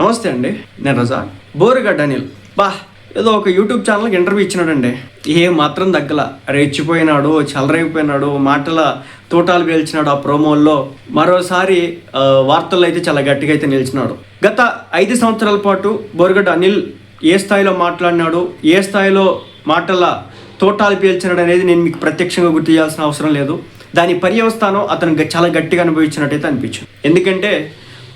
నమస్తే అండి నేను రజా. బోరుగడ్డ అనిల్. బా ఏదో ఒక యూట్యూబ్ ఛానల్కి ఇంటర్వ్యూ ఇచ్చినాడండి. ఏ మాత్రం తగ్గల. రెచ్చిపోయినాడు చలరైపోయినాడు మాటల తోటాలు పేల్చినాడు ఆ ప్రోమోల్లో. మరోసారి వార్తల్లో అయితే చాలా గట్టిగా అయితే నిలిచినాడు. గత ఐదు సంవత్సరాల పాటు బోరుగడ్డ అనిల్ ఏ స్థాయిలో మాట్లాడినాడు ఏ స్థాయిలో మాటల తోటాలు పేల్చినాడు అనేది నేను మీకు ప్రత్యక్షంగా గుర్తు చేయాల్సిన అవసరం లేదు. దాని పర్యవస్థానం అతను చాలా గట్టిగా అనుభవించినట్టయితే అనిపించింది. ఎందుకంటే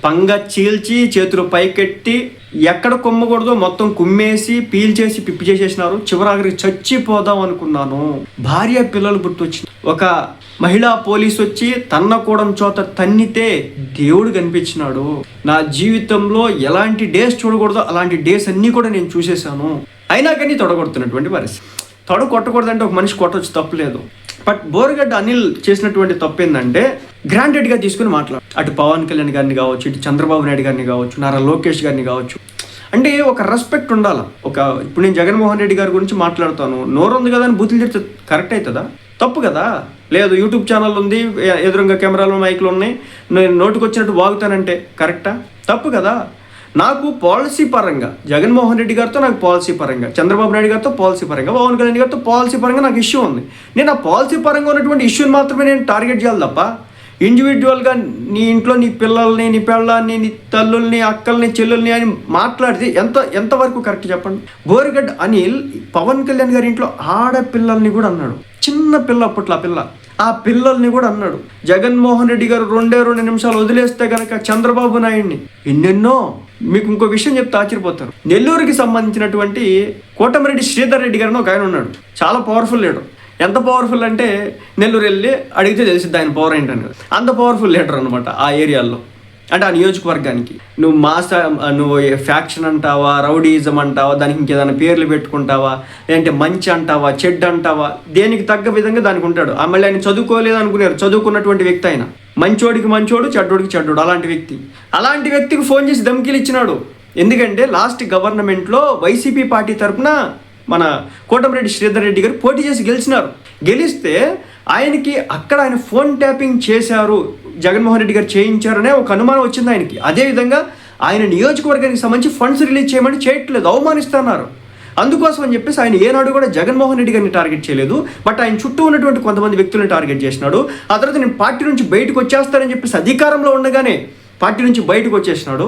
పంగ చీల్చి చేతులు పైకెట్టి ఎక్కడ కుమ్మకూడదో మొత్తం కుమ్మేసి పీల్చేసి పిప్పి చేసేసినారు. చివరాఖరికి చచ్చిపోదాం అనుకున్నాను. భార్య పిల్లలు గుర్తొచ్చింది. ఒక మహిళా పోలీస్ వచ్చి తన్నకూడం చోట తన్నితే దేవుడు కనిపించినాడు. నా జీవితంలో ఎలాంటి డేస్ చూడకూడదో అలాంటి డేస్ అన్నీ కూడా నేను చూసేశాను. అయినా కానీ తొడగొడుతున్నటువంటి పరిస్థితి. తొడ కొట్టకూడదంటే ఒక మనిషి కొట్టవచ్చు తప్పలేదు. బట్ బోరగడ్డ అనిల్ చేసినటువంటి తప్పు ఏంటంటే గ్రాంటెడ్గా తీసుకుని మాట్లాడు అటు పవన్ కళ్యాణ్ గారిని కావచ్చు ఇటు చంద్రబాబు నాయుడు గారిని కావచ్చు నారా లోకేష్ గారిని కావచ్చు. అంటే ఒక రెస్పెక్ట్ ఉండాలి. ఒక ఇప్పుడు నేను జగన్మోహన్ రెడ్డి గారి గురించి మాట్లాడుతాను. నోరు ఉంది కదా అని బూతులు చెప్తే కరెక్ట్ అవుతుందా తప్పు కదా. లేదు యూట్యూబ్ ఛానల్ ఉంది ఎదురుగా కెమెరాలు మైకులు ఉన్నాయి. నేను నోటికి వచ్చినట్టు వాగుతానంటే కరెక్టా తప్పు కదా. నాకు పాలసీ పరంగా జగన్మోహన్ రెడ్డి గారితో నాకు పాలసీ పరంగా చంద్రబాబు నాయుడు గారితో పాలసీ పరంగా పవన్ కళ్యాణ్ గారితో పాలసీ పరంగా నాకు ఇష్యూ ఉంది. నేను ఆ పాలసీ పరంగా ఉన్నటువంటి ఇష్యూని మాత్రమే నేను టార్గెట్ చేయాలి తప్ప ఇండివిజువల్గా నీ ఇంట్లో నీ పిల్లల్ని నీ పిల్లల్ని నీ తల్లుల్ని అక్కల్ని చెల్లుల్ని అని మాట్లాడితే ఎంత ఎంతవరకు కరెక్ట్ చెప్పండి? బోరిగడ్ అనిల్ పవన్ కళ్యాణ్ గారి ఇంట్లో ఆడపిల్లల్ని కూడా అన్నాడు. చిన్న పిల్ల అప్పట్లో ఆ పిల్ల. ఆ పిల్లల్ని కూడా అన్నాడు. జగన్మోహన్ రెడ్డి గారు రెండే రెండు నిమిషాలు వదిలేస్తే కనుక చంద్రబాబు నాయుడిని. ఎన్నెన్నో మీకు ఇంకో విషయం చెప్తే ఆశ్చర్యపోతారు. నెల్లూరుకి సంబంధించినటువంటి కోటమిరెడ్డి శ్రీధర్ రెడ్డి గారిని ఒక ఆయన ఉన్నాడు. చాలా పవర్ఫుల్ లీడర్ ఎంత పవర్ఫుల్ అంటే నెల్లూరు వెళ్ళి అడిగితే తెలిసింది ఆయన పవర్ ఏంటని. అంత పవర్ఫుల్ లీడర్ అనమాట ఆ ఏరియాలో. అంటే ఆ నియోజకవర్గానికి. నువ్వు మాస నువ్వు ఫ్యాక్షన్ అంటావా రౌడీజం అంటావా దానికి ఇంకేదైనా పేర్లు పెట్టుకుంటావా లేదంటే మంచి అంటావా చెడ్డ అంటావా దేనికి తగ్గ విధంగా దానికి ఉంటాడు. ఆ మళ్ళీ ఆయన చదువుకోలేదు అనుకున్నారు చదువుకున్నటువంటి వ్యక్తి ఆయన. మంచోడికి మంచోడు చెడ్డోడికి చెడ్డోడు అలాంటి వ్యక్తి. అలాంటి వ్యక్తికి ఫోన్ చేసి ధమ్కీలు ఇచ్చినాడు. ఎందుకంటే లాస్ట్ గవర్నమెంట్లో వైసీపీ పార్టీ తరఫున మన కోటమిరెడ్డి శ్రీధర్ రెడ్డి గారు పోటీ చేసి గెలిచినారు. గెలిస్తే ఆయనకి అక్కడ ఆయన ఫోన్ ట్యాపింగ్ చేశారు జగన్మోహన్ రెడ్డి గారు చేయించారనే ఒక అనుమానం వచ్చింది ఆయనకి. అదేవిధంగా ఆయన నియోజకవర్గానికి సంబంధించి ఫండ్స్ రిలీజ్ చేయమని చేయట్లేదు అవమానిస్తున్నారు. అందుకోసం అని చెప్పేసి ఆయన ఏనాడు కూడా జగన్మోహన్ రెడ్డి గారిని టార్గెట్ చేయలేదు. బట్ ఆయన చుట్టూ ఉన్నటువంటి కొంతమంది వ్యక్తులను టార్గెట్ చేసినాడు. ఆ తర్వాత నేను పార్టీ నుంచి బయటకు వచ్చేస్తానని చెప్పేసి అధికారంలో ఉండగానే పార్టీ నుంచి బయటకు వచ్చేసినాడు.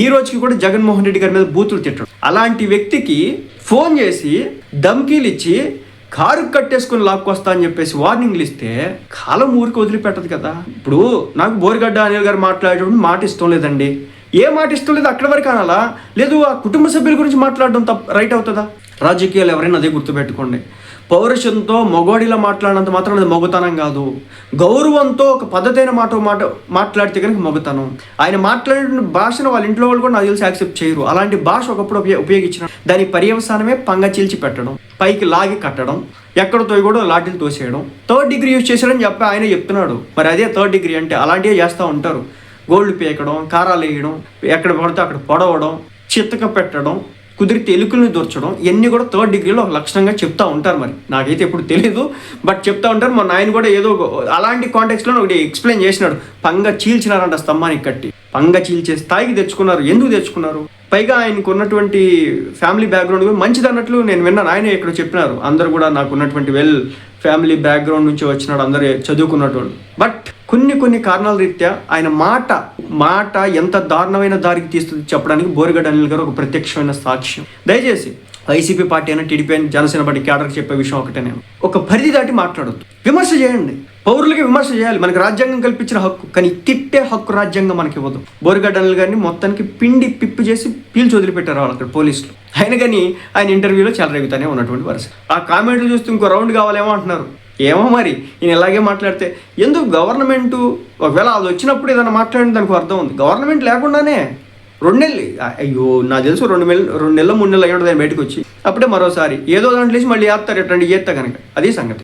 ఈ రోజుకి కూడా జగన్మోహన్ రెడ్డి గారి మీద బూతులు తిట్టాడు. అలాంటి వ్యక్తికి ఫోన్ చేసి ధమ్కీలు ఇచ్చి కారు కట్టేసుకుని లాక్కొస్తా అని చెప్పేసి వార్నింగ్లు ఇస్తే కాలం ఊరికి వదిలిపెట్టదు కదా. ఇప్పుడు నాకు బోరిగడ్డ అనిల్ గారు మాట్లాడేటప్పుడు మాట ఇష్టం లేదండి. ఏ మాట ఇష్టం లేదు అక్కడి వరకు అనాలా? లేదు ఆ కుటుంబ సభ్యుల గురించి మాట్లాడడం తప్ప రైట్ అవుతుందా? రాజకీయాలు ఎవరైనా అదే గుర్తుపెట్టుకోండి. పౌరుషంతో మొగోడిలా మాట్లాడినంత మాత్రం అది మొగతనం కాదు. గౌరవంతో ఒక పద్ధతైన మాట మాట మాట్లాడితే కనుక మొగతనం. ఆయన మాట్లాడిన భాషను వాళ్ళ ఇంట్లో వాళ్ళు కూడా నాకు తెలిసి యాక్సెప్ట్ చేయరు. అలాంటి భాష ఒకప్పుడు ఉపయోగ ఉపయోగించిన దాని పర్యవసానమే పంగ చీల్చి పెట్టడం పైకి లాగి కట్టడం ఎక్కడతో కూడా లాఠీలు తోసేయడం. థర్డ్ డిగ్రీ యూజ్ చేశాడని చెప్పి ఆయన చెప్తున్నాడు. మరి అదే థర్డ్ డిగ్రీ అంటే అలాంటివే చేస్తూ ఉంటారు. గోల్డ్ పీకడం కారాలు వేయడం ఎక్కడ పడితే అక్కడ పొడవడం చిత్తక పెట్టడం కుదిరితే ఎలుకల్ని దొరచడం ఇవన్నీ కూడా థర్డ్ డిగ్రీలో ఒక లక్షణంగా చెప్తా ఉంటారు మరి. నాకైతే ఎప్పుడు తెలియదు బట్ చెప్తా ఉంటారు. మా నాయన కూడా ఏదో ఒక- అలాంటి కాంటెక్స్లో ఒకటి ఎక్స్ప్లెయిన్ చేసినాడు. పంగ చీల్చినారంట స్తంభానికి కట్టి. పంగ చీల్చే స్థాయికి తెచ్చుకున్నారు. ఎందుకు తెచ్చుకున్నారు? పైగా ఆయనకు ఉన్నటువంటి ఫ్యామిలీ బ్యాక్గ్రౌండ్ కూడా మంచిది అన్నట్లు నేను విన్నాను ఆయన ఇక్కడ చెప్పినారు. అందరు కూడా నాకు ఉన్నటువంటి వెల్ ఫ్యామిలీ బ్యాక్గ్రౌండ్ నుంచి వచ్చినాడు అందరు చదువుకున్నటువంటి బట్ కొన్ని కొన్ని కారణాల రీత్యా ఆయన మాట మాట ఎంత దారుణమైన దారికి తీస్తుంది చెప్పడానికి బోరిగడ్డ అనిల్ గారు ఒక ప్రత్యక్షమైన సాక్ష్యం. దయచేసి వైసీపీ పార్టీ అయినా టీడీపీ అయినా జనసేన పార్టీ క్యాడర్కి చెప్పే విషయం ఒకటే ఒక పరిధి దాటి మాట్లాడొద్దు. విమర్శ చేయండి. పౌరులకి విమర్శ చేయాలి. మనకి రాజ్యాంగం కల్పించిన హక్కు. కానీ తిట్టే హక్కు రాజ్యాంగం మనకి ఇవ్వదు. బోరిగడ్డ అనిల్ గారిని మొత్తానికి పిండి పిప్పి చేసి పీల్చి వదిలిపెట్టారు వాళ్ళు అక్కడ పోలీసులు. ఆయన కానీ ఆయన ఇంటర్వ్యూలో చెలరేగుతానే ఉన్నటువంటి వరుస. ఆ కామెంట్లు చూస్తే ఇంకో రౌండ్ కావాలేమో అంటున్నారు. ఏమో మరి? ఈయన ఇలాగే మాట్లాడితే ఎందుకు గవర్నమెంటు ఒకవేళ అది వచ్చినప్పుడు ఏదైనా మాట్లాడిన దానికి అర్థం ఉంది. గవర్నమెంట్ లేకుండానే రెండు నెలలు అయ్యో నా తెలుసు రెండు నెలలు రెండు నెలలు మూడు నెలలు అయ్యి ఉంటుంది బయటకు వచ్చి. అప్పుడే మరోసారి ఏదో దాంట్లో మళ్ళీ వేస్తారు ఎట్లాంటి చేస్తా కనుక. అది సంగతి.